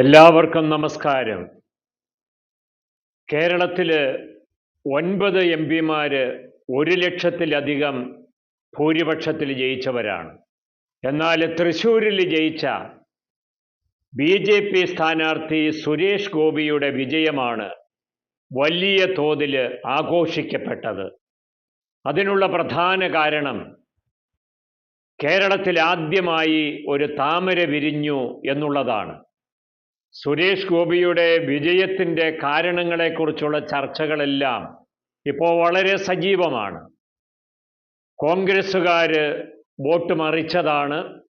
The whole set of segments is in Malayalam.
എല്ലാവർക്കും നമസ്കാരം. കേരളത്തിൽ ഒൻപത് എം പിമാർ ഒരു ലക്ഷത്തിലധികം ഭൂരിപക്ഷത്തിൽ ജയിച്ചവരാണ്. എന്നാൽ തൃശ്ശൂരിൽ ജയിച്ച ബി ജെ പി സ്ഥാനാർത്ഥി സുരേഷ് ഗോപിയുടെ വിജയമാണ് വലിയ തോതിൽ ആഘോഷിക്കപ്പെട്ടത്. അതിനുള്ള പ്രധാന കാരണം കേരളത്തിൽ ആദ്യമായി ഒരു താമര വിരിഞ്ഞു എന്നുള്ളതാണ്. സുരേഷ് ഗോപിയുടെ വിജയത്തിന്റെ കാരണങ്ങളെക്കുറിച്ചുള്ള ചർച്ചകളെല്ലാം ഇപ്പോൾ വളരെ സജീവമാണ്. കോൺഗ്രസ്സുകാർ വോട്ട് മറിച്ചതാണ്.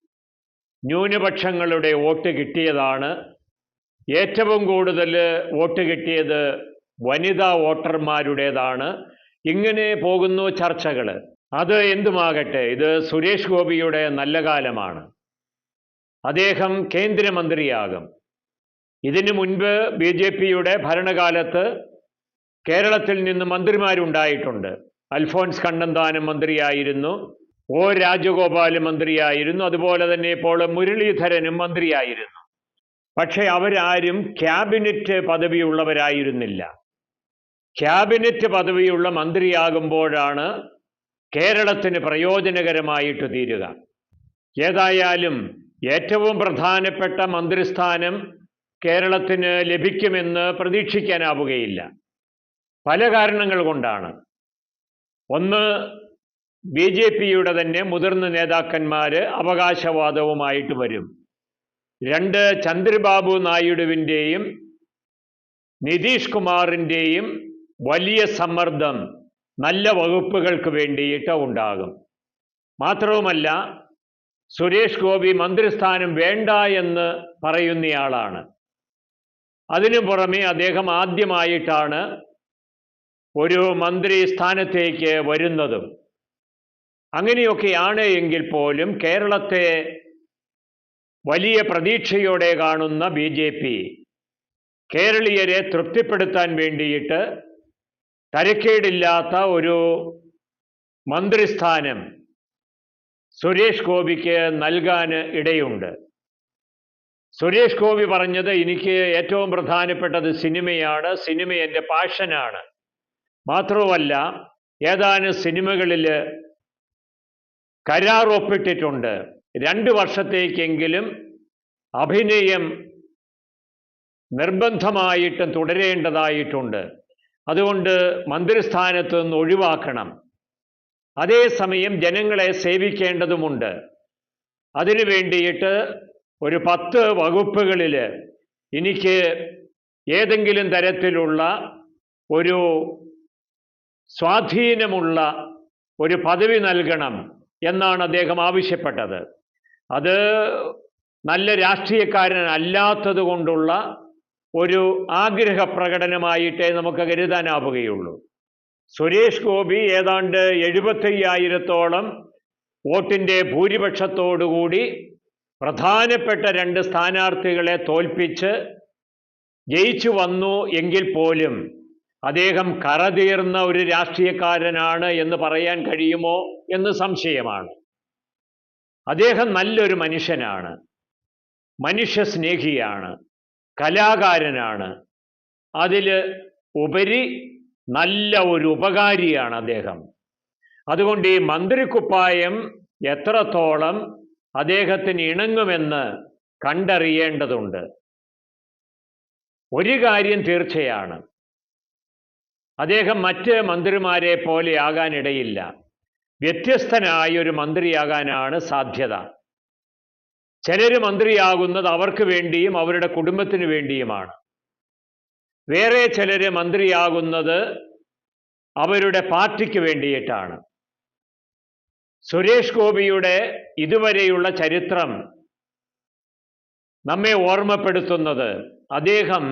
ന്യൂനപക്ഷങ്ങളുടെ വോട്ട് കിട്ടിയതാണ്. ഏറ്റവും കൂടുതൽ വോട്ട് കിട്ടിയത് വനിതാ വോട്ടർമാരുടേതാണ്. ഇങ്ങനെ പോകുന്നു ചർച്ചകൾ അത് എന്തുമാകട്ടെ ഇത് സുരേഷ് ഗോപിയുടെ നല്ല കാലമാണ്. അദ്ദേഹം കേന്ദ്രമന്ത്രിയാകും. ഇതിനു മുൻപ് ബി ജെ പിയുടെ ഭരണകാലത്ത് കേരളത്തിൽ നിന്ന് മന്ത്രിമാരുണ്ടായിട്ടുണ്ട്. അൽഫോൻസ് കണ്ണന്താനം മന്ത്രിയായിരുന്നു. ഒ രാജഗോപാൽ മന്ത്രിയായിരുന്നു. അതുപോലെ തന്നെ ഇപ്പോൾ മുരളീധരനും മന്ത്രിയായിരുന്നു. പക്ഷേ അവരാരും ക്യാബിനറ്റ് പദവിയുള്ളവരായിരുന്നില്ല. ക്യാബിനറ്റ് പദവിയുള്ള മന്ത്രിയാകുമ്പോഴാണ് കേരളത്തിന് പ്രയോജനകരമായിട്ട് തീരുക. ഏതായാലും ഏറ്റവും പ്രധാനപ്പെട്ട മന്ത്രിസ്ഥാനം കേരളത്തിന് ലഭിക്കുമെന്ന് പ്രതീക്ഷിക്കാനാവുകയില്ല. പല കാരണങ്ങൾ കൊണ്ടാണ്. ഒന്ന് ബി ജെ പിയുടെ തന്നെ മുതിർന്ന നേതാക്കന്മാർ അവകാശവാദവുമായിട്ട് വരും. രണ്ട് ചന്ദ്രബാബു നായിഡുവിന്റെയും നിതീഷ് കുമാറിന്റെയും വലിയ സമ്മർദ്ദം നല്ല വകുപ്പുകൾക്ക് വേണ്ടിയിട്ട് ഉണ്ടാകും. മാത്രവുമല്ല സുരേഷ് ഗോപി മന്ത്രിസ്ഥാനം വേണ്ട എന്ന് പറയുന്നയാളാണ്. അതിനു പുറമെ അദ്ദേഹം ആദ്യമായിട്ടാണ് ഒരു മന്ത്രി സ്ഥാനത്തേക്ക് വരുന്നതും. അങ്ങനെയൊക്കെയാണ് എങ്കിൽ പോലും കേരളത്തെ വലിയ പ്രതീക്ഷയോടെ കാണുന്ന ബി ജെ പി. കേരളീയരെ തൃപ്തിപ്പെടുത്താൻ വേണ്ടിയിട്ട് തരക്കേടില്ലാത്ത ഒരു മന്ത്രിസ്ഥാനം സുരേഷ് ഗോപിക്ക് നൽകാൻ ഇടയുണ്ട്. സുരേഷ് ഗോപി പറഞ്ഞത് എനിക്ക് ഏറ്റവും പ്രധാനപ്പെട്ടത് സിനിമയാണ് സിനിമ എന്റെ പാഷനാണ്. മാത്രവുമല്ല ഏതാനും സിനിമകളിൽ കരാർ ഒപ്പിട്ടിട്ടുണ്ട്. രണ്ട് വർഷത്തേക്കെങ്കിലും അഭിനയം നിർബന്ധമായിട്ടും തുടരേണ്ടതായിട്ടുണ്ട്. അതുകൊണ്ട് മന്ത്രിസ്ഥാനത്ത് നിന്ന് ഒഴിവാക്കണം. അതേസമയം ജനങ്ങളെ സേവിക്കേണ്ടതുമുണ്ട്. അതിനു വേണ്ടിയിട്ട് ഒരു പത്ത് വകുപ്പുകളിൽ എനിക്ക് ഏതെങ്കിലും തരത്തിലുള്ള ഒരു സ്വാധീനമുള്ള ഒരു പദവി നൽകണം എന്നാണ് അദ്ദേഹം ആവശ്യപ്പെട്ടത്. അത് നല്ല രാഷ്ട്രീയക്കാരനല്ലാത്തത് കൊണ്ടുള്ള ഒരു ആഗ്രഹ പ്രകടനമായിട്ടേ നമുക്ക് കരുതാനാവുകയുള്ളൂ. സുരേഷ് ഗോപി ഏതാണ്ട് എഴുപത്തയ്യായിരത്തോളം വോട്ടിന്റെ ഭൂരിപക്ഷത്തോടുകൂടി പ്രധാനപ്പെട്ട രണ്ട് സ്ഥാനാർത്ഥികളെ തോൽപ്പിച്ച് ജയിച്ചു വന്നു എങ്കിൽ പോലും അദ്ദേഹം കറതീർന്ന ഒരു രാഷ്ട്രീയക്കാരനാണ് എന്ന് പറയാൻ കഴിയുമോ എന്ന് സംശയമാണ്. അദ്ദേഹം നല്ലൊരു മനുഷ്യനാണ്. മനുഷ്യസ്നേഹിയാണ് കലാകാരനാണ്. അതിൽ ഉപരി നല്ല ഒരു ഉപകാരിയാണ് അദ്ദേഹം. അതുകൊണ്ട് ഈ മന്ത്രിക്കുപ്പായം എത്രത്തോളം അദ്ദേഹത്തിന് ഇണങ്ങുമെന്ന് കണ്ടറിയേണ്ടതുണ്ട്. ഒരു കാര്യം തീർച്ചയാണ്. അദ്ദേഹം മറ്റ് മന്ത്രിമാരെ പോലെ ആകാനിടയില്ല. വ്യത്യസ്തനായ ഒരു മന്ത്രിയാകാനാണ് സാധ്യത. ചിലർ മന്ത്രിയാകുന്നത് അവർക്ക് വേണ്ടിയും അവരുടെ കുടുംബത്തിന് വേണ്ടിയുമാണ്. വേറെ ചിലർ മന്ത്രിയാകുന്നത് അവരുടെ പാർട്ടിക്ക് വേണ്ടിയിട്ടാണ്. സുരേഷ് ഗോപിയുടെ ഇതുവരെയുള്ള ചരിത്രം നമ്മെ ഓർമ്മപ്പെടുത്തുന്നത്. അദ്ദേഹം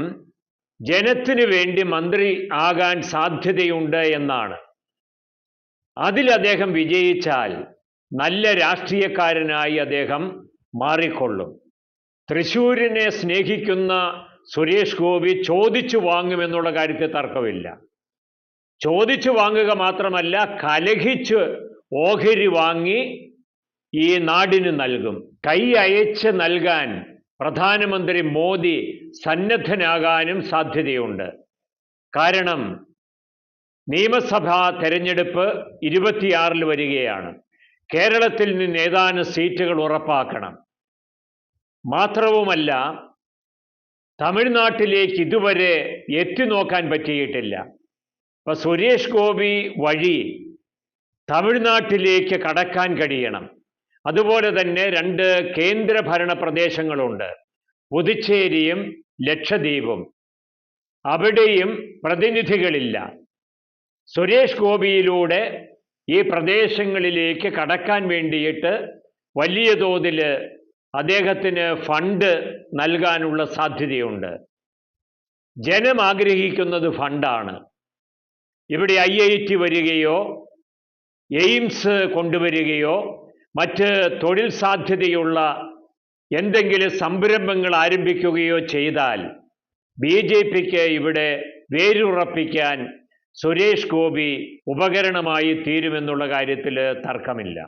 ജനത്തിനു വേണ്ടി മന്ത്രി ആകാൻ സാധ്യതയുണ്ട് എന്നാണ്. അതിൽ അദ്ദേഹം വിജയിച്ചാൽ നല്ല രാഷ്ട്രീയക്കാരനായി അദ്ദേഹം മാറിക്കൊള്ളും. തൃശൂരിനെ സ്നേഹിക്കുന്ന സുരേഷ് ഗോപി ചോദിച്ചു വാങ്ങുമെന്നുള്ള കാര്യത്തിൽ തർക്കമില്ല. ചോദിച്ചു വാങ്ങുക മാത്രമല്ല കലഹിച്ച് ഓഹരി വാങ്ങി ഈ നാടിന് നൽകും. കൈ അയച്ച് നൽകാൻ പ്രധാനമന്ത്രി മോദി സന്നദ്ധനാകാനും സാധ്യതയുണ്ട്. കാരണം നിയമസഭാ തെരഞ്ഞെടുപ്പ് ഇരുപത്തിയാറിൽ വരികയാണ്. കേരളത്തിൽ നിന്ന് ഏതാനും സീറ്റുകൾ ഉറപ്പാക്കണം. മാത്രവുമല്ല തമിഴ്നാട്ടിലേക്ക് ഇതുവരെ എത്തി നോക്കാൻ പറ്റിയിട്ടില്ല. ഇപ്പൊ സുരേഷ് ഗോപി വഴി തമിഴ്നാട്ടിലേക്ക് കടക്കാൻ കഴിയണം. അതുപോലെ തന്നെ രണ്ട് കേന്ദ്രഭരണ പ്രദേശങ്ങളുണ്ട്. പുതുച്ചേരിയും ലക്ഷദ്വീപും. അവിടെയും പ്രതിനിധികളില്ല. സുരേഷ് ഗോപിയിലൂടെ ഈ പ്രദേശങ്ങളിലേക്ക് കടക്കാൻ വേണ്ടിയിട്ട് വലിയ തോതിൽ അദ്ദേഹത്തിന് ഫണ്ട് നൽകാനുള്ള സാധ്യതയുണ്ട്. ജനം ആഗ്രഹിക്കുന്നത് ഫണ്ടാണ്. ഇവിടെ ഐ ഐ ടി വരികയോ എയിംസ് കൊണ്ടുവരികയോ മറ്റ് തൊഴിൽ സാധ്യതയുള്ള എന്തെങ്കിലും സംരംഭങ്ങൾ ആരംഭിക്കുകയോ ചെയ്താൽ ബി ജെ പിക്ക് ഇവിടെ വേരുറപ്പിക്കാൻ സുരേഷ് ഗോപി ഉപകരണമായി തീരുമെന്നുള്ള കാര്യത്തിൽ തർക്കമില്ല.